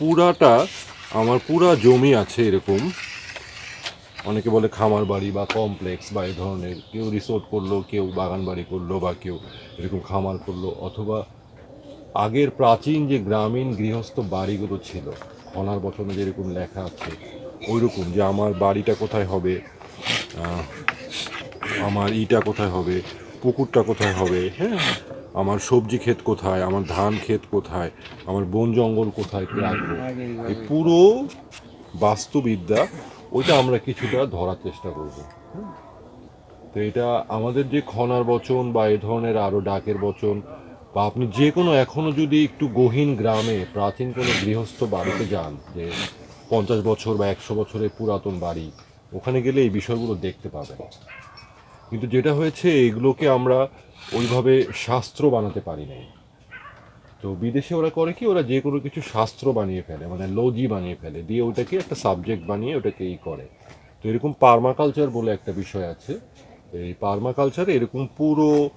পুরাটা, আমার পুরা জমি আছে এরকম। অনেকে বলে খামার বাড়ি বা কমপ্লেক্স বা এই ধরনের। কেউ রিসোর্ট করল, কেউ বাগান বাড়ি করল বা কেউ এরকম খামার করল, অথবা আগের প্রাচীন যে গ্রামীণ গৃহস্থ বাড়িগুলো ছিল, খনার বচনে যেরকম লেখা আছে, ওইরকম যে আমার বাড়িটা কোথায় হবে আমার ইটা কোথায় হবে, পুকুরটা কোথায় হবে হ্যাঁ? আমার সবজি ক্ষেত কোথায়? আমার ধান ক্ষেত কোথায়? আমার বন জঙ্গল কোথায়? কি রাখব। এই পুরো বাস্তুবিদ্যা, ওইটা আমরা কিছুটা ধরার চেষ্টা করব। তো এটা আমাদের যে খনার বচন বা এ ধরনের আরও ডাকের বচন, বা আপনি যে কোনো এখনও যদি একটু গহীন গ্রামে প্রাচীন কোনো গৃহস্থ বাড়িতে যান, যে পঞ্চাশ বছর বা একশো বছরের পুরাতন বাড়ি, ওখানে গেলে এই বিষয়গুলো দেখতে পাবেন। কিন্তু যেটা হয়েছে, এগুলোকে আমরা ওইভাবে শাস্ত্র বানাতে পারি নাই। তো বিদেশে ওরা করে কি, ওরা যে কোনো কিছু শাস্ত্র বানিয়ে ফেলে মানে লজি বানিয়ে ফেলে, দিয়ে ওটাকে একটা সাবজেক্ট বানিয়ে ওটাকে ই করে। তো এরকম পার্মাকালচার বলে একটা বিষয় আছে। এই পার্মাকালচারে এরকম পুরো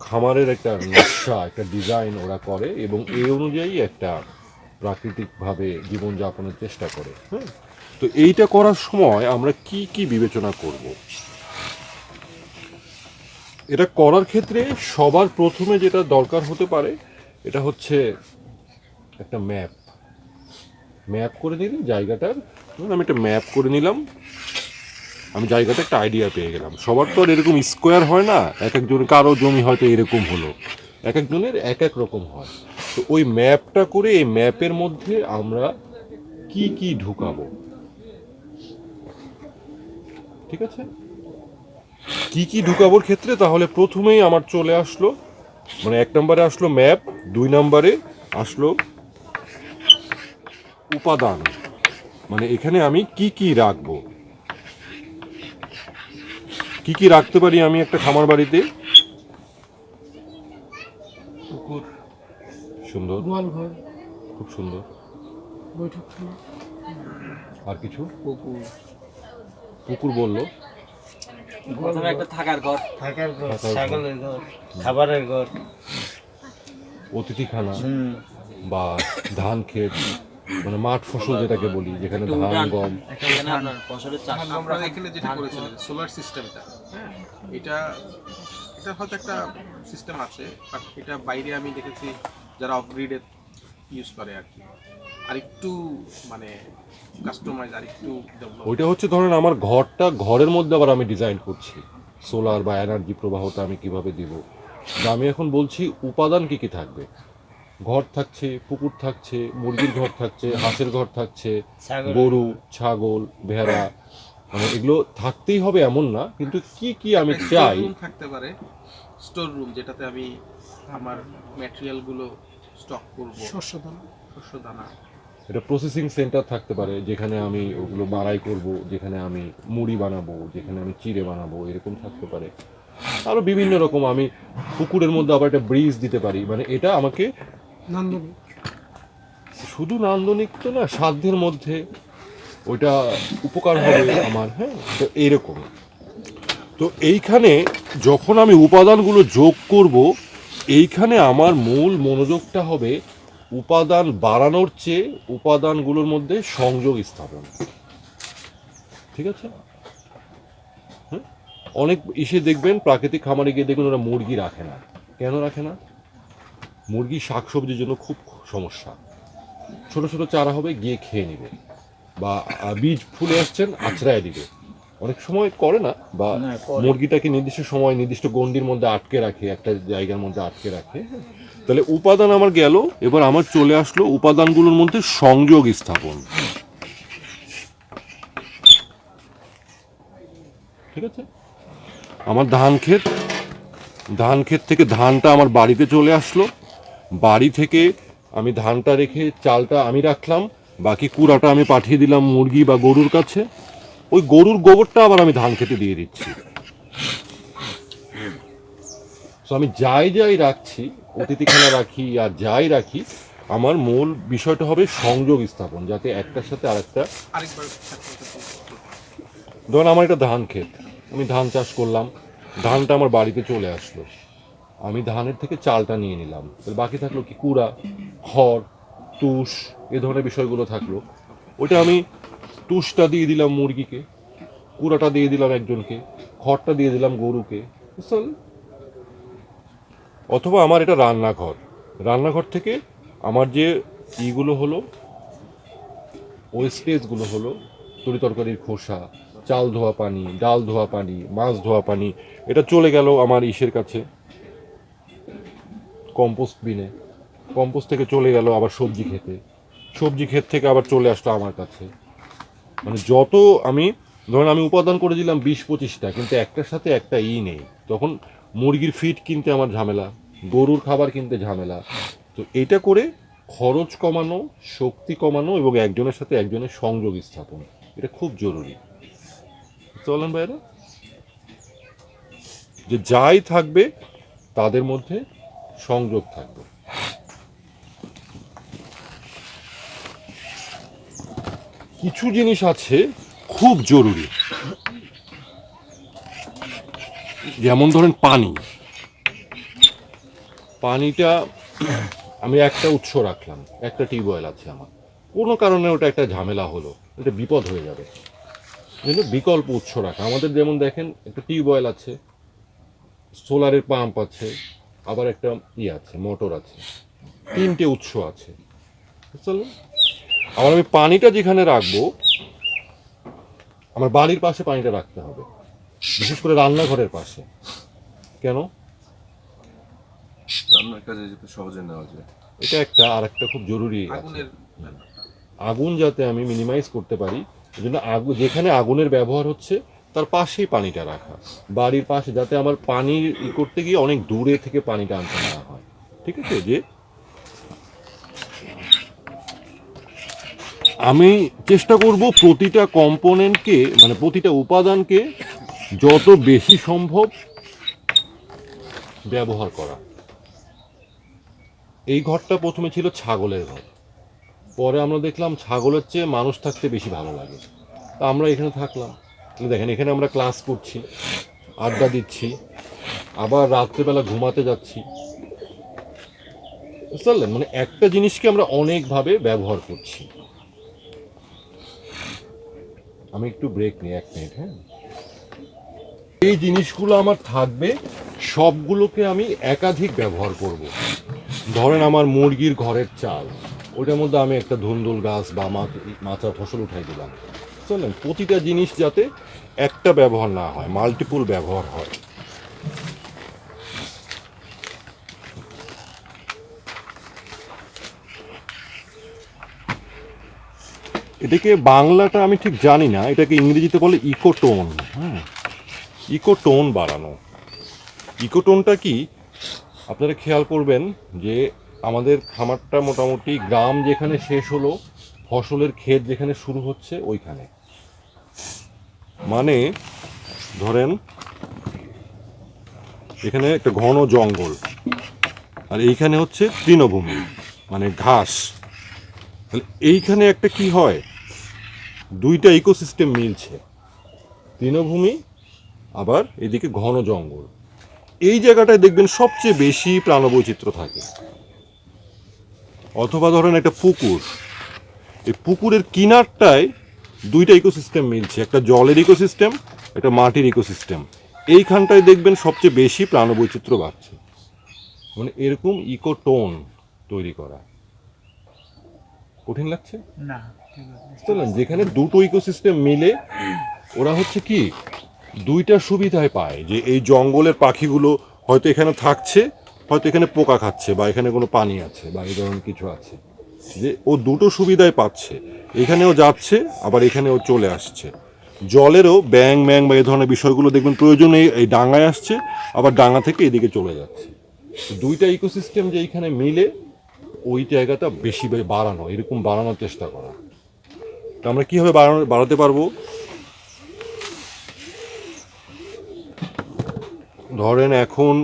খামারের একটা নকশা, একটা ডিজাইন ওরা করে এবং এই অনুযায়ী একটা প্রাকৃতিকভাবে জীবনযাপনের চেষ্টা করে হ্যাঁ তো এইটা করার সময় আমরা কি কি বিবেচনা করব? এটা করার ক্ষেত্রে সবার প্রথমে যেটা দরকার হতে পারে, এটা হচ্ছে একটা ম্যাপ। ম্যাপ করে নিলে জায়গাটার। আমি একটা ম্যাপ করে নিলাম। আমি জায়গাটা একটা আইডিয়া পেয়ে গেলাম। সবার তো আর এরকম স্কোয়ার হয় না। এক একজনের কারও জমি হয়তো এরকম হলো। এক একজনের এক এক রকম হয়। তো ওই ম্যাপটা করে এই ম্যাপের মধ্যে আমরা কি কি ঢুকাবো? ঠিক আছে? কি কি ঢুকাবোর ক্ষেত্রে? তাহলে প্রথমেই আমার চলে আসলো মানে এক নম্বরে আসলো ম্যাপ দুই নম্বরে আসলো উপাদান। মানে এখানে আমি কি কি রাখব? কি কি রাখতে পারি আমি একটা খামার বাড়িতে? পুকুর সুন্দর। খুব সুন্দর। বৈঠকখানা আর কিছু? পুকুর। পুকুর বলল। প্রথমে একটা থাকার ঘর। থাকার ঘর ছাগলের ঘর খাবারের ঘর। অতিথিখানা বা ধান ক্ষেত মানে মাঠ ফসল যেটাকে বলি যেখানে ধান গম। ফসলের চাষ। আমরা এখানে যেটা করেছিলাম সোলার সিস্টেমটা হ্যাঁ এটা। এটা হয়তো একটা সিস্টেম আছে বাট এটা বাইরে আমি দেখেছি যারা অফ গ্রিডে ইউজ করে আর কি। আর একটু মানে কাস্টমাইজ আর একটু ওইটা হচ্ছে ধরেন আমার ঘরটা ঘরের মধ্যে আবার আমি ডিজাইন করছি। সোলার বা এনার্জি প্রবাহটা আমি কীভাবে দিব? আমি এখন বলছি উপাদান কি কি থাকবে? ঘর থাকছে পুকুর থাকছে মুরগির ঘর থাকছে হাঁসের ঘর থাকছে গরু ছাগল ভেড়া মানে এগুলো থাকতেই হবে এমন না কিন্তু কি কি আমি চাই? থাকতে পারে। স্টোর রুম যেটাতে আমি আমার ম্যাটেরিয়ালগুলো স্টক করব। শস্য দানা শস্য দানা এটা প্রসেসিং সেন্টার থাকতে পারে যেখানে আমি ওগুলো মারাই করব যেখানে আমি মুড়ি বানাবো যেখানে আমি চিড়ে বানাবো এরকম থাকতে পারে। আরও বিভিন্ন রকম আমি পুকুরের মধ্যে আবার একটা ব্রিজ দিতে পারি মানে এটা আমাকে নান্দনিক। শুধু নান্দনিক তো না সাধ্যের মধ্যে ওইটা উপকার হবে আমার হ্যাঁ তো এইরকম। তো এইখানে যখন আমি উপাদানগুলো যোগ করব এইখানে আমার মূল মনোযোগটা হবে উপাদান বাড়ানোর চেয়ে উপাদানগুলোর মধ্যে সংযোগ স্থাপন। ঠিক আছে? হ্যাঁ? অনেক ইসে দেখবেন, প্রাকৃতিক খামারে গিয়ে দেখবেন ওরা মুরগি রাখে না। কেন রাখে না? মুরগি শাকসবজির জন্য খুব সমস্যা। ছোট ছোট চারা হবে, গিয়ে খেয়ে নেবে। বা বীজ ফুলে আসছেন, আছড়ায় দিবে। অনেক সময় করে না বা মুরগিটাকে নির্দিষ্ট সময় নির্দিষ্ট গণ্ডির মধ্যে আটকে রাখে একটা জায়গার মধ্যে আটকে রাখে। তাহলে উপাদান আমার গেল এবার আমার চলে আসলো উপাদানগুলোর মধ্যে সংযোগ স্থাপন। ঠিক আছে? আমার ধান ক্ষেত ধান ক্ষেত থেকে ধানটা আমার বাড়িতে চলে আসলো। বাড়ি থেকে আমি ধানটা রেখে চালটা আমি রাখলাম বাকি কুড়াটা আমি পাঠিয়ে দিলাম মুরগি বা গরুর কাছে। ওই গরুর গোবরটা আবার আমি ধান খেতে দিয়ে দিচ্ছি। তো আমি যাই যাই রাখছি অতিথিখানা রাখি আর যাই রাখি আমার মূল বিষয়টা হবে সংযোগ স্থাপন যাতে একটার সাথে আরেকটা ধরুন আমার একটা ধান ক্ষেত আমি ধান চাষ করলাম ধানটা আমার বাড়িতে চলে আসলো। আমি ধানের থেকে চালটা নিয়ে নিলাম বাকি থাকল কি কুড়া খড় তুষ এ ধরনের বিষয়গুলো থাকল। ওটা আমি তুষটা দিয়ে দিলাম মুরগিকে, কুড়াটা দিয়ে দিলাম একজনকে, খড়টা দিয়ে দিলাম গরুকে বুঝতে? অথবা আমার এটা রান্নাঘর। রান্নাঘর থেকে আমার যে ইগুলো হলো ওয়েস্টেজগুলো হলো, তরি তরকারির খোসা, চাল ধোয়া পানি, ডাল ধোয়া পানি, মাছ ধোয়া পানি, এটা চলে গেল আমার ইসের কাছে। কম্পোস্ট বিনে। কম্পোস্ট থেকে চলে গেল আবার সবজি খেতে। সবজি ক্ষেত থেকে আবার চলে আসলো আমার কাছে। মানে যত আমি, ধরুন আমি উপাদান করে দিলাম বিশ পঁচিশটা, কিন্তু একটার সাথে একটা ই নেই। তখন মুরগির ফিড কিনতে আমার ঝামেলা, গরুর খাবার কিনতে ঝামেলা। তো এটা করে খরচ কমানো, শক্তি কমানো এবং একজনের সাথে একজনের সংযোগ স্থাপন, এটা খুব জরুরি। চলেন বাইরে যে যাই থাকবে, তাদের মধ্যে সংযোগ থাকবে। কিছু জিনিস আছে খুব জরুরি। যেমন ধরেন পানি। পানিটা আমি একটা উৎস রাখলাম, একটা টিউবওয়েল আছে আমার। কোনো কারণে ওটা একটা ঝামেলা হলো এটা বিপদ হয়ে যাবে। কিন্তু বিকল্প উৎস রাখা। আমাদের যেমন দেখেন, একটা টিউবওয়েল আছে, সোলারের পাম্প আছে, আবার একটা ই আছে, মোটর আছে, তিনটে উৎস আছে। বুঝতে আবার আমি পানিটা যেখানে রাখব আমার বাড়ির পাশে পানিটা রাখতে হবে। বিশেষ করে রান্নাঘরের পাশে। কেন? রান্নার কাজে যাতে সহজে নেওয়া যায়। এটা একটা আর একটা খুব জরুরি আগুন যাতে আমি মিনিমাইজ করতে পারি এই জন্য আগুন যেখানে আগুনের ব্যবহার হচ্ছে তার পাশেই পানিটা রাখা। বাড়ির পাশে যাতে আমার পানি করতে গিয়ে অনেক দূরে থেকে পানিটা আনতে না হয়। ঠিক আছে? যে আমি চেষ্টা করব প্রতিটা কম্পোনেন্টকে মানে প্রতিটা উপাদানকে যত বেশি সম্ভব ব্যবহার করা। এই ঘরটা প্রথমে ছিল ছাগলের ঘর। পরে আমরা দেখলাম ছাগলের চেয়ে মানুষ থাকতে বেশি ভালো লাগে। তা আমরা এখানে থাকলাম। দেখেন, এখানে আমরা ক্লাস করছি, আড্ডা দিচ্ছি, আবার রাত্রেবেলা ঘুমাতে যাচ্ছি। বুঝতে পারলেন? মানে একটা জিনিসকে আমরা অনেকভাবে ব্যবহার করছি। আমি একটু ব্রেক নিই, এক মিনিট হ্যাঁ? এই জিনিসগুলো আমার থাকবে, সবগুলোকে আমি একাধিক ব্যবহার করব। ধরেন আমার মুরগির ঘরের চাল, ওটার মধ্যে আমি একটা ধুন্দুল গাছ বা মাথা ফসল উঠাই দিলাম। চলেন প্রতিটা জিনিস যাতে একটা ব্যবহার না হয় মাল্টিপুল ব্যবহার হয়। এটাকে বাংলাটা আমি ঠিক জানি না, এটাকে ইংরেজিতে বলে ইকোটোন। হ্যাঁ ইকোটোন বাড়ানো। ইকোটোনটা কি? আপনারা খেয়াল করবেন যে আমাদের খামারটা মোটামুটি গ্রাম যেখানে শেষ হলো, ফসলের ক্ষেত যেখানে শুরু হচ্ছে, ওইখানে। মানে ধরেন, এখানে একটা ঘন জঙ্গল, আর এইখানে হচ্ছে তৃণভূমি মানে ঘাস। তাহলে এইখানে একটা কি হয়? দুইটা ইকোসিস্টেম মিলছে। তৃণভূমি, আবার এদিকে ঘন জঙ্গল। এই জায়গাটায় দেখবেন সবচেয়ে বেশি প্রাণবৈচিত্র্য থাকে। অথবা ধরেন একটা পুকুর। এই পুকুরের কিনারটায় দুইটা ইকোসিস্টেম মিলছে। একটা জলের ইকোসিস্টেম একটা মাটির ইকোসিস্টেম এইখানটায় দেখবেন সবচেয়ে বেশি প্রাণবৈচিত্র্য বাড়ছে। মানে এরকম ইকোটোন তৈরি করা। কঠিন লাগছে? না। যেখানে দুটো ইকোসিস্টেম মিলে, ওরা হচ্ছে কি, দুইটা সুবিধায় পায় যে এই জঙ্গলের পাখিগুলো হয়তো এখানে থাকছে, হয়তো এখানে পোকা খাচ্ছে বা এখানে কোনো পানি আছে বা এই ধরনের কিছু আছে। যে ও দুটো সুবিধায় পাচ্ছে। এখানেও যাচ্ছে, আবার এখানেও চলে আসছে। জলেরও ব্যাং ম্যাং বা এই ধরনের বিষয়গুলো দেখবেন প্রয়োজনে এই ডাঙায় আসছে, আবার ডাঙা থেকে এদিকে চলে যাচ্ছে। দুইটা ইকোসিস্টেম যে এইখানে মিলে, ওই জায়গাটা বেশি বাড়ানো, এরকম বাড়ানোর চেষ্টা করা। তা আমরা কীভাবে বাড়ানো, বাড়াতে পারব? ধরেন এখন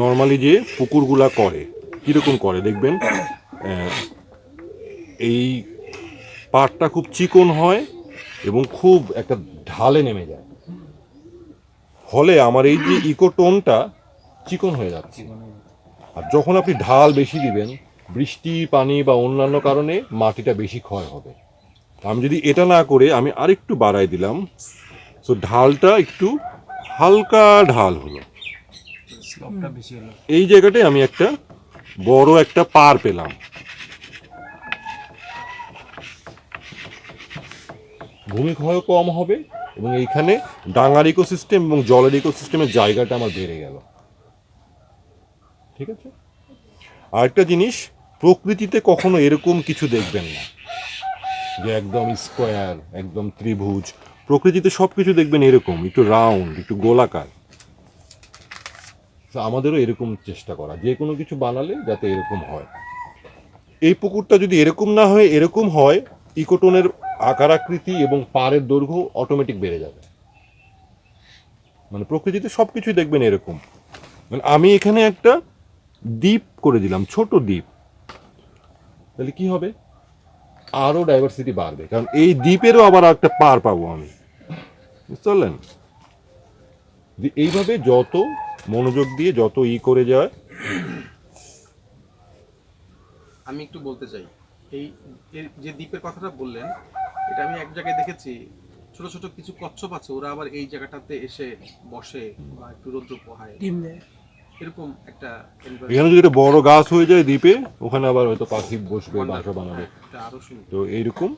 নর্মালি যে পুকুরগুলা করে, কীরকম করে দেখবেন? এই পাটটা খুব চিকন হয় এবং খুব একটা ঢালে নেমে যায়। ফলে আমার এই যে ইকোটোনটা চিকন হয়ে যাচ্ছে। আর যখন আপনি ঢাল বেশি দিবেন বৃষ্টি পানি বা অন্যান্য কারণে মাটিটা বেশি ক্ষয় হবে। আমি যদি এটা না করে আমি আরেকটু বাড়াই দিলাম। তো ঢালটা একটু হালকা ঢাল হলো। এই জায়গাটায় আমি একটা বড় একটা পার পেলাম। ভূমিক্ষয় কম হবে এবং এইখানে ডাঙার ইকোসিস্টেম এবং জলের ইকোসিস্টেমের জায়গাটা আমার বেড়ে গেল। ঠিক আছে? আরেকটা জিনিস প্রকৃতিতে কখনো এরকম কিছু দেখবেন না। যে একদম স্কোয়ার একদম ত্রিভুজ, প্রকৃতিতে সব কিছু দেখবেন এরকম, একটু রাউন্ড একটু গোলাকার। আমাদেরও এরকম চেষ্টা করা, যে কোনো কিছু বানালে যাতে এরকম হয়। এই পুকুরটা যদি এরকম না হয় এরকম হয়, ইকোটনের আকার আকৃতি এবং পাড়ের দৈর্ঘ্য অটোমেটিক বেড়ে যাবে। মানে প্রকৃতিতে সব কিছুই দেখবেন এরকম। মানে আমি এখানে একটা দ্বীপ করে দিলাম, ছোট দ্বীপ। তাহলে কি হবে? আরও ডাইভার্সিটি বাড়বে। কারণ এই দ্বীপেরও আবার একটা পার পাবো আমি। বুঝতে পারলেন? এইভাবে যত মনোযোগ দিয়ে যত ই করে যায় আমি একটু বলতে চাই। এই যে দ্বীপের কথাটা বললেন এটা আমি এক জায়গায় দেখেছি। ছোট ছোট কিছু কচ্ছপ আছে ওরা আবার এই জায়গাটাতে এসে বসে বা একটু রৌদ্র পোহায়। ডিম দেয়। এরকম একটা এখানে যদি একটা বড় গাছ হয়ে যায় দ্বীপে ওখানে আবার হয়তো পাখি বসবে বাসা বানাবে। আরও তো এইরকম।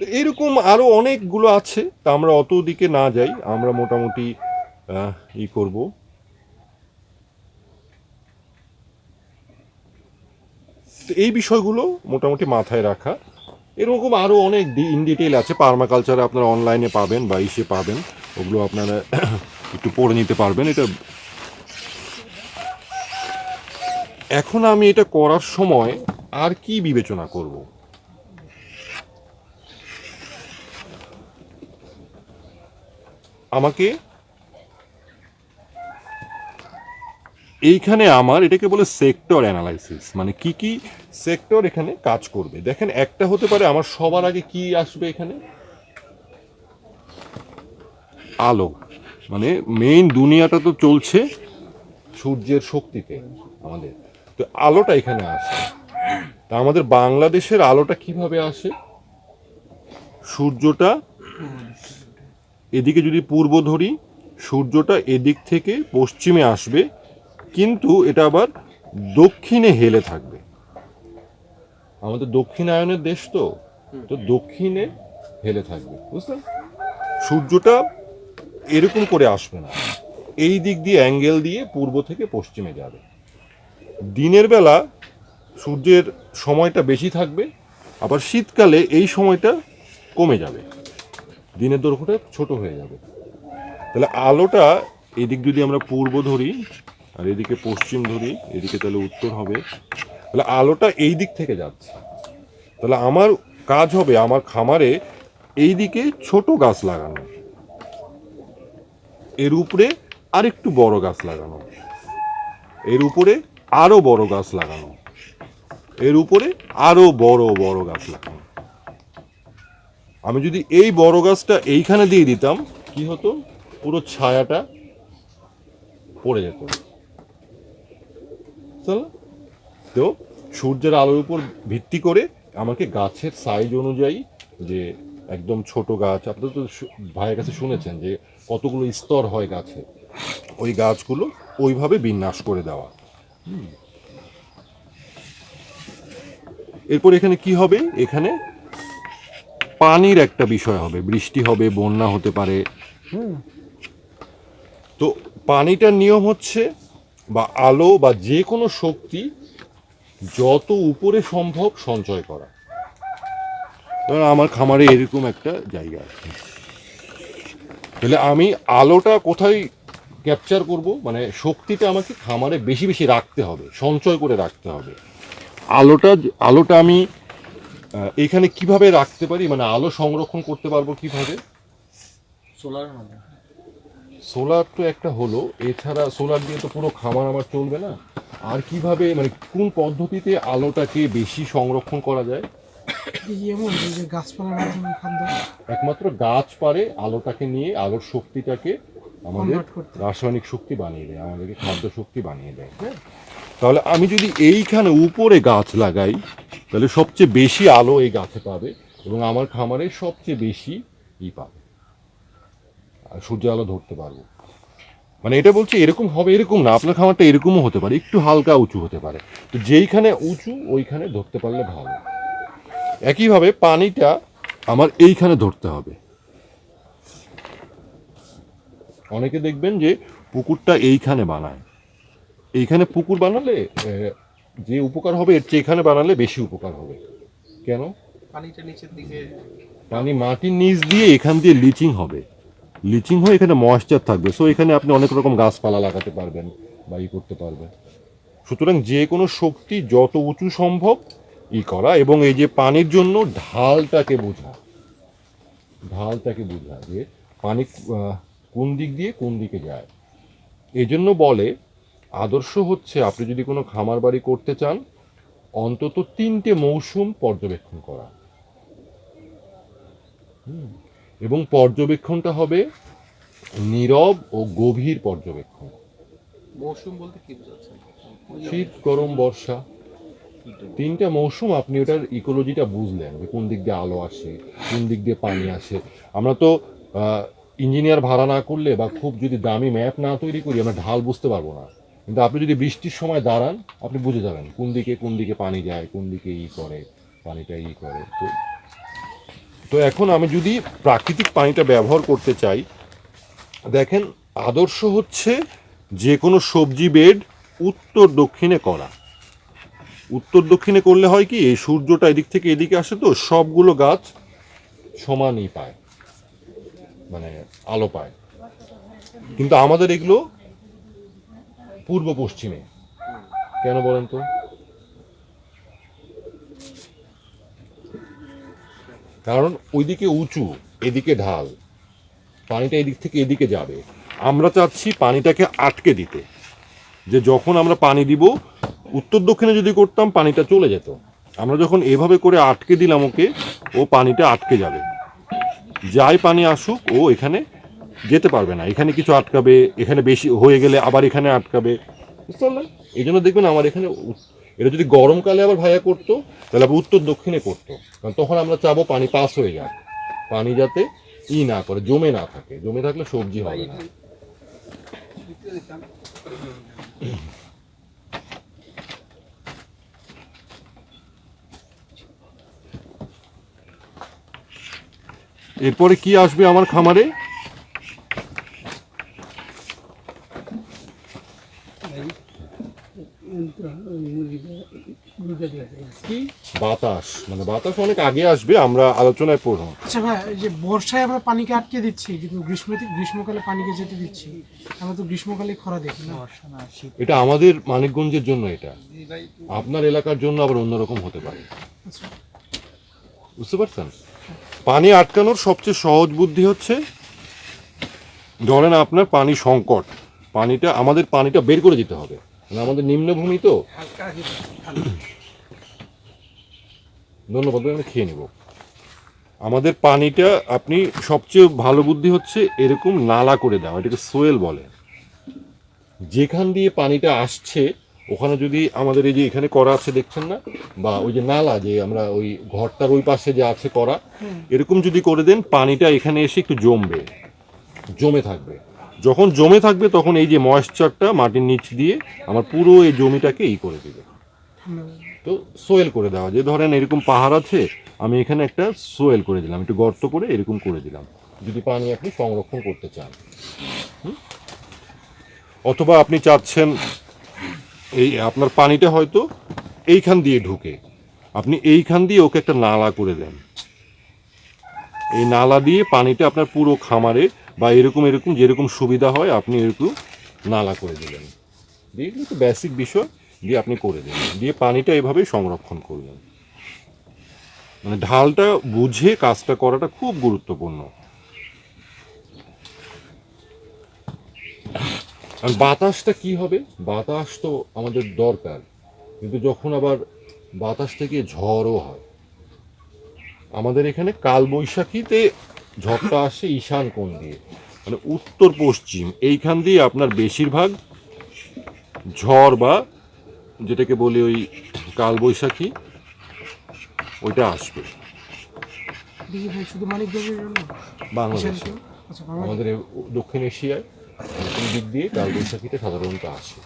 তো এইরকম আরও অনেকগুলো আছে তা আমরা অত দিকে না যাই আমরা মোটামুটি ই করব। তো এই বিষয়গুলো মোটামুটি মাথায় রাখা। এরকম আরও অনেক ইন ডিটেল আছে পার্মা কালচারে আপনারা অনলাইনে পাবেন বা ইসে পাবেন ওগুলো আপনারা একটু পড়ে নিতে পারবেন, এটা এখন আমি এটা করার সময় আর কি বিবেচনা করব? আমাকে এইখানে আমার এটাকে বলে সেক্টর অ্যানালাইসিস মানে কি কি সেক্টর এখানে কাজ করবে। দেখেন, একটা হতে পারে আমার সবার আগে কি আসবে এখানে? আলো। মানে মেইন দুনিয়াটা তো চলছে সূর্যের শক্তিতে আমাদের। তো আলোটা এখানে আসে। তা আমাদের বাংলাদেশের আলোটা কীভাবে আসে? সূর্যটা এদিকে যদি পূর্ব ধরি, সূর্যটা এদিক থেকে পশ্চিমে আসবে, কিন্তু এটা আবার দক্ষিণে হেলে থাকবে। আমাদের দক্ষিণায়নের দেশ তো তো দক্ষিণে হেলে থাকবে, বুঝলেন? সূর্যটা এরকম করে আসবে না। এই দিক দিয়ে অ্যাঙ্গেল দিয়ে পূর্ব থেকে পশ্চিমে যাবে। দিনের বেলা সূর্যের সময়টা বেশি থাকবে, আবার শীতকালে এই সময়টা কমে যাবে। দিনের দৈর্ঘ্যটা ছোট হয়ে যাবে। তাহলে আলোটা এদিক যদি আমরা পূর্ব ধরি আর এদিকে পশ্চিম ধরি, এদিকে তাহলে উত্তর হবে। তাহলে আলোটা এই দিক থেকে যাচ্ছে। তাহলে আমার কাজ হবে আমার খামারে এই দিকে ছোট গাছ লাগানো। এর উপরে আরেকটু বড় গাছ লাগানো। এর উপরে আরও বড় গাছ লাগানো। এর উপরে আরও বড় বড় গাছ লাগানো। আমি যদি এই বড় গাছটা এইখানে দিয়ে দিতাম, কি হতো? পুরো ছায়াটা পড়ে যেত। তো সূর্যের আলোর উপর ভিত্তি করে আমাকে গাছের সাইজ অনুযায়ী যে একদম ছোট গাছ, আপনারা তো ভাইয়ের কাছে শুনেছেন যে কতগুলো স্তর হয় গাছে? ওই গাছগুলো ওইভাবে বিন্যাস করে দেওয়া। এরপর এখানে কি হবে? এখানে পানির একটা বিষয় হবে। বৃষ্টি হবে, বন্যা হতে পারে। তো পানিটার নিয়ম হচ্ছে বা আলো বা যে কোনো শক্তি যত উপরে সম্ভব সঞ্চয় করা। আমার খামারে এরকম একটা জায়গা আছে। তাহলে আমি আলোটা কোথায় ক্যাপচার করব? মানে শক্তিটা আমাকে খামারে বেশি বেশি রাখতে হবে সঞ্চয় করে রাখতে হবে। আলোটা আলোটা আমি এখানে কীভাবে রাখতে পারি? মানে আলো সংরক্ষণ করতে পারব কীভাবে? সোলার সোলার তো একটা হলো এছাড়া সোলার দিয়ে তো পুরো খামার আমার চলবে না। আর কীভাবে মানে কোন পদ্ধতিতে আলোটাকে বেশি সংরক্ষণ করা যায়? এমন যে গাছপালার মাধ্যমে খাদ্য। একমাত্র গাছ পারে আলোটাকে নিয়ে আলোর শক্তিটাকে আমাদের রাসায়নিক শক্তি বানিয়ে দেয় আমাদেরকে খাদ্য শক্তি বানিয়ে দেয় হ্যাঁ? তাহলে আমি যদি এইখানে উপরে গাছ লাগাই তাহলে সবচেয়ে বেশি আলো এই গাছে পাবে এবং আমার খামারে সবচেয়ে বেশি ই পাবে। আর সূর্য আলো ধরতে পারব। মানে এটা বলছে এরকম হবে এরকম না আপনার খামারটা এরকমও হতে পারে একটু হালকা উঁচু হতে পারে। তো যেইখানে উঁচু ওইখানে ধরতে পারলে ভালো। একইভাবে পানিটা আমার এইখানে ধরতে হবে। অনেকে দেখবেন যে পুকুরটা এইখানে বানায়। এইখানে পুকুর বানালে যে উপকার হবে এর চেয়ে এখানে বানালে বেশি উপকার হবে। কেন? পানিটা নিচের দিকে পানি মাটির নিচ দিয়ে এখান দিয়ে লিচিং হবে। লিচিং হয়ে এখানে ময়েশ্চার থাকবে। সো এখানে আপনি অনেক রকম গাছপালা লাগাতে পারবেন বা ই করতে পারবেন। সুতরাং যে কোনো শক্তি যত উঁচু সম্ভব ই করা এবং এই যে পানির জন্য ঢালটাকে বোঝা। ঢালটাকে বোঝা যে পানি কোন দিক দিয়ে কোন দিকে যায়। এই জন্য বলে আদর্শ হচ্ছে আপনি যদি কোনো খামার বাড়ি করতে চান অন্তত তিনটে মৌসুম পর্যবেক্ষণ করা। হুম। এবং পর্যবেক্ষণটা হবে নীরব ও গভীর পর্যবেক্ষণ। মৌসুম বলতে কি বোঝাচ্ছেন? শীত গরম বর্ষা। তিনটা মৌসুম আপনি ওটার ইকোলজিটা বুঝলেন কোন দিক দিয়ে আলো আসে, কোন দিক দিয়ে পানি আসে। আমরা তো ইঞ্জিনিয়ার ভাড়া না করলে বা খুব যদি দামি ম্যাপ না তৈরি করি আমরা ঢাল বুঝতে পারব না। কিন্তু আপনি যদি বৃষ্টির সময় দাঁড়ান, আপনি বুঝে যাবেন কোন দিকে কোন দিকে পানি যায়, কোন দিকে ই করে, পানিটা ই করে। তো তো এখন আমি যদি প্রাকৃতিক পানিটা ব্যবহার করতে চাই, দেখেন আদর্শ হচ্ছে যে কোনো সবজি বেড উত্তর দক্ষিণে করা। উত্তর দক্ষিণে করলে হয় কি, এই সূর্যটা এদিক থেকে এদিকে আসে তো, সবগুলো গাছ সমানই পায় মানে আলো পায়। কিন্তু আমাদের এগুলো পূর্ব পশ্চিমে। কেন বলেন তো? কারণ ওইদিকে উঁচু, এদিকে ঢাল, পানিটা এদিক থেকে এদিকে যাবে। আমরা চাচ্ছি পানিটাকে আটকে দিতে, যে যখন আমরা পানি দিব উত্তর দক্ষিণে যদি করতাম, পানিটা চলে যেত। আমরা যখন এভাবে করে আটকে দিলাম ওকে, ও পানিটা আটকে যাবে। যাই পানি আসুক, ও এখানে যেতে পারবে না। এখানে কিছু আটকাবে, এখানে বেশি হয়ে গেলে আবার এখানে আটকাবে। বুঝতে পারলেন? এই জন্য দেখবেন আমার এখানে এটা যদি গরমকালে আবার ভাইয়া করতো, তাহলে আবার উত্তর দক্ষিণে করতো। কারণ তখন আমরা চাবো পানি পাস হয়ে যাক। পানি যাতে ই না করে, জমে না থাকে। জমে থাকলে সবজি হবে না। এরপরে কি আসবে আমার খামারে? কি বাতাস মানে বাতাস অনেক আগে আসবে আমরা আলোচনায় পড়ব। আচ্ছা ভাই যে বর্ষায় আমরা পানিকে আটকে দিচ্ছি কিন্তু গ্রীষ্ম গ্রীষ্মকালে পানিকে যেতে দিচ্ছি। আমরা তো গ্রীষ্মকালে খরা দেখি না। বর্ষা না শীত এটা আমাদের মানিকগঞ্জের জন্য এটা। আপনার এলাকার জন্য আবার অন্যরকম হতে পারে। আচ্ছা। বুঝতে পারছেন? পানি আটকানোর সবচেয়ে সহজ বুদ্ধি হচ্ছে, ধরেন আপনার পানি সংকট, পানিটা, আমাদের পানিটা বের করে দিতে হবে। মানে আমাদের নিম্নভূমি তো। ধন্যবাদ, আমি খেয়ে নেব। আমাদের পানিটা আপনি সবচেয়ে ভালো বুদ্ধি হচ্ছে এরকম নালা করে দেওয়া, এটাকে সোয়েল বলে। যেখান দিয়ে পানিটা আসছে ওখানে যদি আমাদের এই যে এখানে করা আছে দেখছেন না? বা ওই যে নালা যে আমরা ওই ঘরটার ওই পাশে যে আছে করা এরকম যদি করে দেন পানিটা এখানে এসে একটু জমবে জমে থাকবে। যখন জমে থাকবে তখন এই যে ময়েশ্চারটা মাটির নিচ দিয়ে আমার পুরো এই জমিটাকে ই করে দেবে। তো সোয়েল করে দেওয়া। যে ধরেন এরকম পাহাড় আছে আমি এখানে একটা সোয়েল করে দিলাম একটু গর্ত করে এরকম করে দিলাম যদি পানি আপনি সংরক্ষণ করতে চান। অথবা আপনি চাচ্ছেন এই, আপনার পানিটা হয়তো এইখান দিয়ে ঢুকে। আপনি এইখান দিয়ে ওকে একটা নালা করে দেন। এই নালা দিয়ে পানিটা আপনার পুরো খামারে বা এরকম এরকম যেরকম সুবিধা হয়, আপনি এরকম নালা করে দিলেন। দিয়ে এগুলো তো বেসিক বিষয় দিয়ে আপনি করে দিলেন। দিয়ে পানিটা এভাবেই সংরক্ষণ করলেন। মানে ঢালটা বুঝে কাজটা করাটা খুব গুরুত্বপূর্ণ। বাতাসটা কি হবে? বাতাস তো আমাদের দরকার। কিন্তু যখন আবার বাতাস থেকে ঝড়ও হয় আমাদের এখানে কালবৈশাখীতে ঝড়টা আসে ঈশান কোণ দিয়ে মানে উত্তর পশ্চিম। এইখান দিয়ে আপনার বেশিরভাগ ঝড় বা যেটাকে বলি ওই কালবৈশাখী ওইটা আসবে। শুধু বাংলাদেশে। আচ্ছা বাংলাদেশ। আমাদের দক্ষিণ এশিয়ায়। এরকম দিক দিয়ে কালবৈশাখীটা সাধারণত আসে।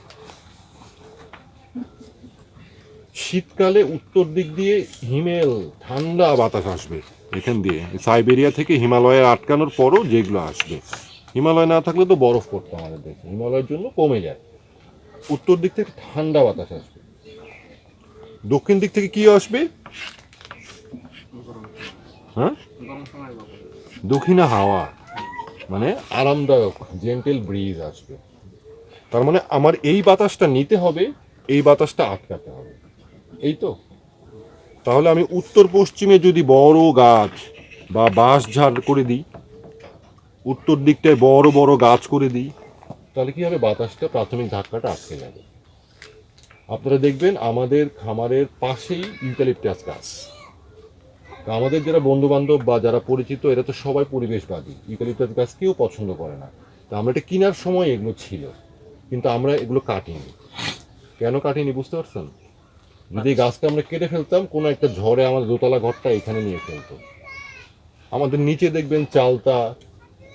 শীতকালে উত্তর দিক দিয়ে হিমেল, ঠান্ডা বাতাস আসবে এখান দিয়ে। সাইবেরিয়া থেকে হিমালয়ে আটকানোর পরও যেগুলো আসবে। হিমালয় না থাকলে তো বরফ পড়তো আমাদের দেশে। হিমালয়ের জন্য কমে যায়। উত্তর দিক থেকে ঠান্ডা বাতাস আসবে। দক্ষিণ দিক থেকে কি আসবে? হ্যাঁ? দক্ষিণা হাওয়া। মানে আরামদায়ক জেন্টেল ব্রিজ আসবে। তার মানে আমার এই বাতাসটা নিতে হবে, এই বাতাসটা আটকাতে হবে। এই তো। তাহলে আমি উত্তর পশ্চিমে যদি বড় গাছ বা বাঁশ ঝাড় করে দিই, উত্তর দিকটায় বড় বড় গাছ করে দিই, তাহলে কি হবে? বাতাসটা প্রাথমিক ধাক্কাটা আটকে যাবে। আপনারা দেখবেন আমাদের খামারের পাশেই ইউক্যালিপটাস গাছ। আমাদের যারা বন্ধু বান্ধব বা যারা পরিচিত, এরা তো সবাই পরিবেশবাদী। ইউক্যালিপটাস গাছ কেউ পছন্দ করে না। তা আমরা এটা কেনার সময় এগুলো ছিল, কিন্তু আমরা এগুলো কাটিনি। কেন কাটিনি বুঝতে পারছেন? যদি গাছটা আমরা কেটে ফেলতাম, কোনো একটা ঝড়ে আমার দোতলা ঘরটা এখানে নিয়ে ফেলতো। আমাদের নিচে দেখবেন চালতা,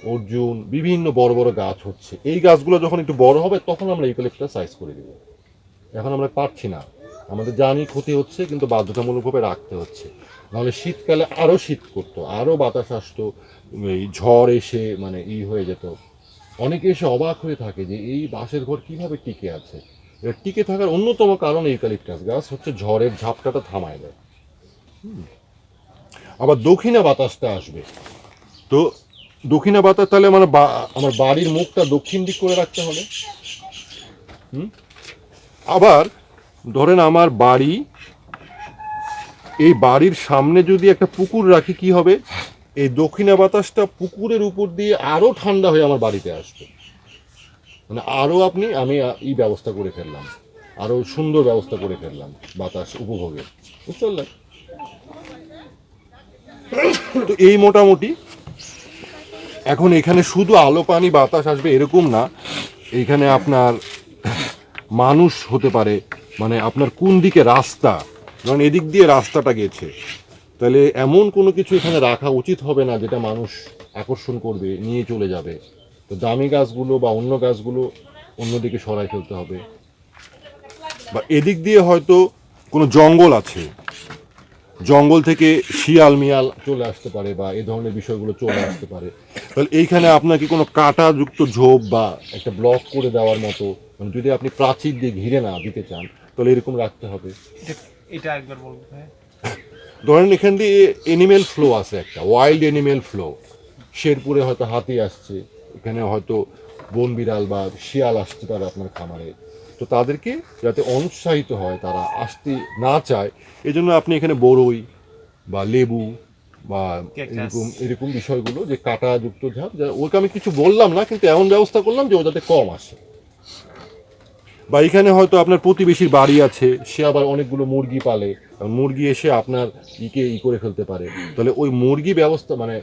অর্জুন, বিভিন্ন বড় বড় গাছ হচ্ছে। এই গাছগুলো যখন একটু বড় হবে, তখন আমরা ইউক্যালিপটাস সাইজ করে দিব। এখন আমরা পারছি না। আমাদের জানি ক্ষতি হচ্ছে, কিন্তু বাধ্যতামূলকভাবে রাখতে হচ্ছে। নাহলে শীতকালে আরও শীত করতো আরও বাতাস আসতো, এই ঝড় এসে মানে ই হয়ে যেত। অনেকে এসে অবাক হয়ে থাকে যে এই বাঁশের ঘর কীভাবে টিকে আছে? টিকে থাকার অন্যতম কারণ ইউক্যালিপটাস গাছ হচ্ছে ঝড়ের ঝাপটাটা থামায় দেয়। আবার দক্ষিণা বাতাসটা আসবে। তো দক্ষিণা বাতাস তাহলে আমার আমার বাড়ির মুখটা দক্ষিণ দিক করে রাখতে হবে। হুম। আবার ধরেন আমার বাড়ি এই বাড়ির সামনে যদি একটা পুকুর রাখি, কি হবে? এই দক্ষিণা বাতাসটা পুকুরের উপর দিয়ে আরও ঠান্ডা হয়ে আমার বাড়িতে আসবে। মানে আরও আপনি, আমি এই ব্যবস্থা করে ফেললাম। আরও সুন্দর ব্যবস্থা করে ফেললাম বাতাস উপভোগের বুঝতে পারলেন? তো এই মোটামুটি, এখন এখানে শুধু আলো, পানি, বাতাস আসবে এরকম না। এখানে আপনার মানুষ হতে পারে মানে আপনার কোন দিকে রাস্তা কারণ এদিক দিয়ে রাস্তাটা গেছে। তাহলে এমন কোনো কিছু এখানে রাখা উচিত হবে না যেটা মানুষ আকর্ষণ করবে, নিয়ে চলে যাবে। তো দামি গাছগুলো বা অন্য গাছগুলো অন্যদিকে সরাই ফেলতে হবে। বা এদিক দিয়ে হয়তো কোনো জঙ্গল আছে। জঙ্গল থেকে শিয়াল মিয়াল চলে আসতে পারে বা এই ধরনের বিষয়গুলো চলে আসতে পারে। তাহলে এইখানে আপনাকে কোনো কাঁটাযুক্ত ঝোপ বা একটা ব্লক করে দেওয়ার মতো মানে যদি আপনি প্রাচীর দিয়ে ঘিরে না দিতে চান, তাহলে এরকম রাখতে হবে। এটা- একবার বলব ধরেন এখান দিয়ে এনিমেল ফ্লো আছে একটা ওয়াইল্ড এনিমেল ফ্লো শেরপুরে হয়তো হাতি আসছে এখানে হয়তো বন বিড়াল বা শিয়াল আসছে পারে আপনার খামারে। তো তাদেরকে যাতে অনুৎসাহিত হয় তারা আসতে না চায় এই জন্য আপনি এখানে বড়ই বা লেবু বা এরকম এরকম বিষয়গুলো যে কাঁটাযুক্ত ঝাপ যা ওকে আমি কিছু বললাম না কিন্তু এমন ব্যবস্থা করলাম যে ও যাতে কম আসে। বা এখানে হয়তো আপনার প্রতিবেশীর বাড়ি আছে, সে আবার অনেকগুলো মুরগি পালে। মুরগি এসে আপনার ইকে ই করে ফেলতে পারে। তাহলে ওই মুরগি ব্যবস্থা মানে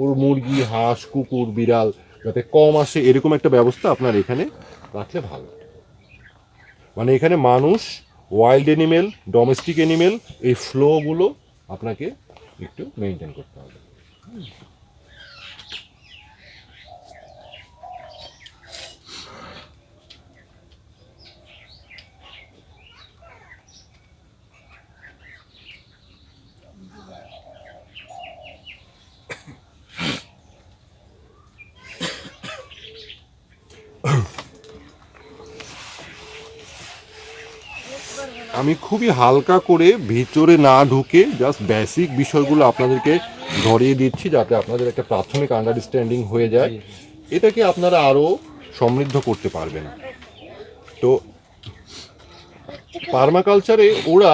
ওর মুরগি, হাঁস, কুকুর, বিড়াল, যাতে কম আসে, এরকম একটা ব্যবস্থা আপনার এখানে রাখলে ভালো। মানে এখানে মানুষ ওয়াইল্ড এনিমেল ডোমেস্টিক এনিমেল এই ফ্লোগুলো আপনাকে একটু মেনটেন করতে হবে। আমি খুবই হালকা করে ভিতরে না ঢুকে জাস্ট বেসিক বিষয়গুলো আপনাদেরকে ধরিয়ে দিচ্ছি যাতে আপনাদের একটা প্রাথমিক আন্ডারস্ট্যান্ডিং হয়ে যায়। এটাকে আপনারা আরও সমৃদ্ধ করতে পারবেন। তো পার্মাকালচারে ওরা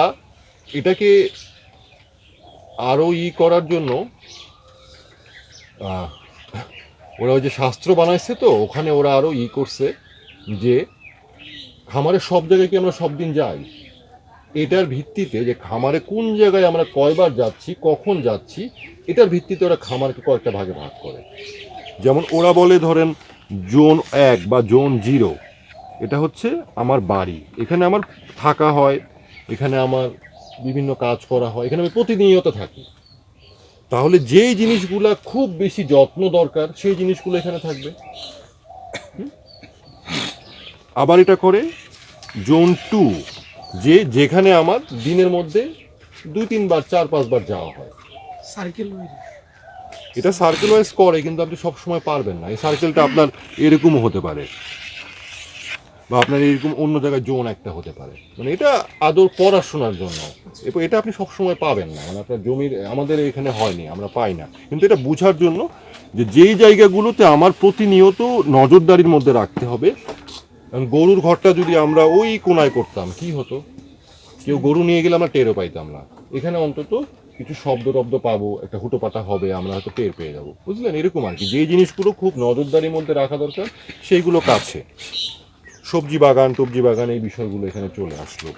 এটাকে আরও ই করার জন্য ওরা ওই যে শাস্ত্র বানাইছে তো, ওখানে ওরা আরও ই করছে যে খামারের সব জায়গায় কি আমরা সব দিন যাই? এটার ভিত্তিতে যে খামারে কোন জায়গায় আমরা কয়বার যাচ্ছি, কখন যাচ্ছি, এটার ভিত্তিতে ওরা খামারকে কয়েকটা ভাগে ভাগ করে। যেমন ওরা বলে ধরেন জোন এক বা জোন জিরো, এটা হচ্ছে আমার বাড়ি। এখানে আমার থাকা হয়, এখানে আমার বিভিন্ন কাজ করা হয়, এখানে আমি প্রতিনিয়ত থাকি। তাহলে যেই জিনিসগুলা খুব বেশি যত্ন দরকার সেই জিনিসগুলো এখানে থাকবে। আবার এটা করে জোন টু যে যেখানে আমার দিনের মধ্যে দুই তিনবার চার পাঁচবার যাওয়া হয়। সার্কেল এটা সার্কেল ওয়াইজ করে কিন্তু আপনি সবসময় পারবেন না। এই সার্কেলটা আপনার এরকমও হতে পারে। বা আপনার এরকম অন্য জায়গায় জোন একটা হতে পারে। মানে এটা আদর পড়াশোনার জন্য। এরপর এটা আপনি সবসময় পাবেন না। মানে আপনার জমির, আমাদের এখানে হয়নি, আমরা পাই না। কিন্তু এটা বোঝার জন্য যে যেই জায়গাগুলোতে আমার প্রতিনিয়ত নজরদারির মধ্যে রাখতে হবে গরুর ঘরটা যদি আমরা ওই কোনায় করতাম, কি হতো? কেউ গরু নিয়ে গেলে আমরা টেরও পাইতাম না। এখানে অন্তত কিছু শব্দ টব্দ পাবো, একটা হুটোপাটা হবে, আমরা হয়তো টের পেয়ে যাব। বুঝলেন? এরকম আর কি। যে জিনিসগুলো খুব নজরদারির মধ্যে রাখা দরকার, সেইগুলো কাছে। সবজি বাগান, টবজি বাগান এই বিষয়গুলো এখানে চলে আসলো।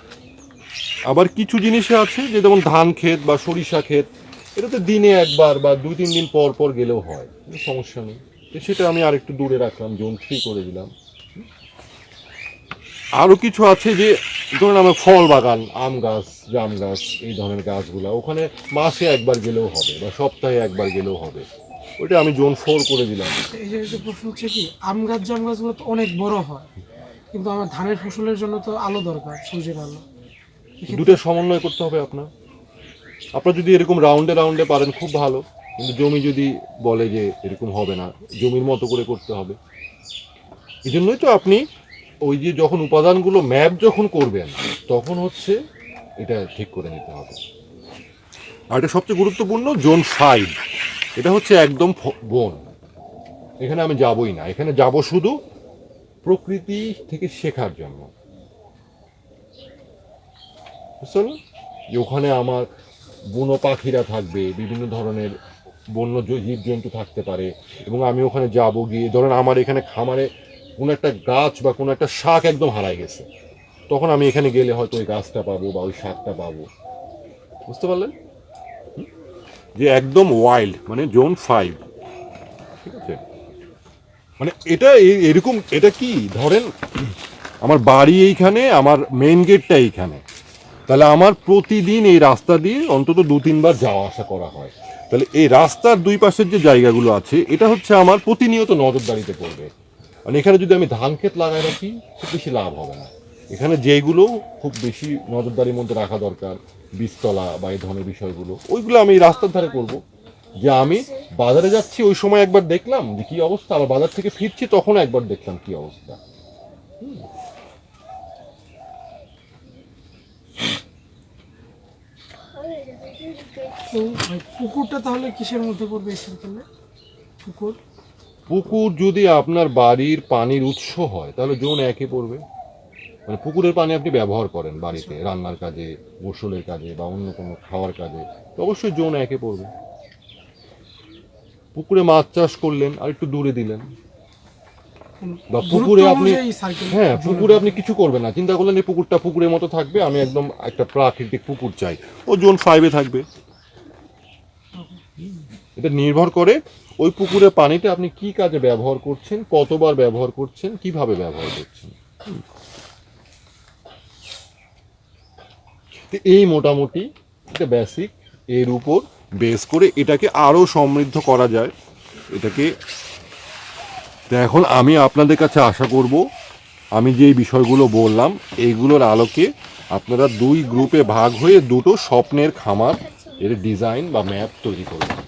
আবার কিছু জিনিসে আছে যে যেমন ধান ক্ষেত বা সরিষা ক্ষেত, এটাতে দিনে একবার বা দুই, তিন দিন পর পর গেলেও হয় সমস্যা নেই। তো সেটা আমি আর একটু দূরে রাখলাম, জোন ফ্রি করে দিলাম। আরও কিছু আছে যে ধরুন আমার ফল বাগান, আম গাছ, জাম গাছ, এই ধরনের গাছগুলো, ওখানে মাসে একবার গেলেও হবে বা সপ্তাহে একবার গেলেও হবে। ওইটা আমি জোন ফোর করে দিলাম। এই প্রশ্ন হচ্ছে কি, আম গাছ, জাম গাছগুলো তো অনেক বড় হয়। কিন্তু আমার ধানের ফসলের জন্য তো আলো দরকার, সূর্যের আলো। দুটো সমন্বয় করতে হবে আপনার। আপনার যদি এরকম রাউন্ডে রাউন্ডে পারেন, খুব ভালো। কিন্তু জমি যদি বলে যে এরকম হবে না, জমির মতো করে করতে হবে। এই জন্যই তো আপনি ওই যে যখন উপাদানগুলো ম্যাপ যখন করবেন, তখন হচ্ছে এটা ঠিক করে নিতে হবে। আর এটা সবচেয়ে গুরুত্বপূর্ণ, জোন ফাইভ এটা হচ্ছে একদম বন। এখানে আমি যাবই না। এখানে যাব শুধু প্রকৃতি থেকে শেখার জন্য। পারলেন? যে ওখানে আমার বন্য পাখিরা থাকবে, বিভিন্ন ধরনের বন্য জীবজন্তু থাকতে পারে এবং আমি ওখানে যাব গিয়ে, ধরেন আমার এখানে খামারে কোনো একটা গাছ বা কোনো একটা শাক একদম হারায় গেছে। তখন আমি এখানে গেলে হয়তো ওই গাছটা পাবো বা ওই শাকটা পাবো। বুঝতে পারলেন? যে একদম ওয়াইল্ড মানে জোন ফাইভ ঠিক আছে? মানে এটা এরকম, এটা কি? ধরেন, আমার বাড়ি এইখানে, আমার মেন গেটটা এইখানে। তাহলে আমার প্রতিদিন এই রাস্তা দিয়ে অন্তত দু, তিনবার যাওয়া আসা করা হয়। তাহলে এই রাস্তার দুই পাশের যে জায়গাগুলো আছে, এটা হচ্ছে আমার প্রতিনিয়ত নজরদারিতে পড়বে। মানে এখানে যদি আমি ধান ক্ষেত লাগাই রাখি, খুব বেশি লাভ হবে না। এখানে যেগুলো খুব বেশি নজরদারির মধ্যে রাখা দরকার, বীজতলা বা এই ধরনের বিষয়গুলো, ওইগুলো আমি রাস্তার ধারে করব। যে আমি বাজারে যাচ্ছি ওই সময় একবার দেখলাম যে কি অবস্থা। আবার বাজার থেকে ফিরছি তখন একবার দেখলাম কি অবস্থা। পুকুরটা তাহলে কিসের মধ্যে পড়বে পুকুর? পুকুর যদি আপনার বাড়ির পানির উৎস হয় তাহলে জোন একে পড়বে। মানে পুকুরের পানি আপনি ব্যবহার করেন বাড়িতে রান্নার কাজে গোসলের কাজে বা অন্য কোনো খাওয়ার কাজে তো অবশ্যই জোন একে পড়বে। পুকুরে মাছ চাষ করলেন আর একটু দূরে দিলেন। বা পুকুরে আপনি হ্যাঁ পুকুরে আপনি কিছু করবেন না। চিন্তা করলেন এই পুকুরটা পুকুরের মতো থাকবে আমি একদম একটা প্রাকৃতিক পুকুর চাই। ও জোন ফাইভে থাকবে। এটা নির্ভর করে ওই পুকুরের পানিটা আপনি কি কাজে ব্যবহার করছেন কতবার ব্যবহার করছেন কীভাবে ব্যবহার করছেন। এই মোটামুটি এটা বেসিক এর উপর বেস করে এটাকে আরও সমৃদ্ধ করা যায়। এটাকে তো এখন আমি আপনাদের কাছে আশা করব, আমি যে বিষয়গুলো বললাম, এইগুলোর আলোকে আপনারা দুই গ্রুপে ভাগ হয়ে দুটো স্বপ্নের খামার, এর ডিজাইন বা ম্যাপ তৈরি করবেন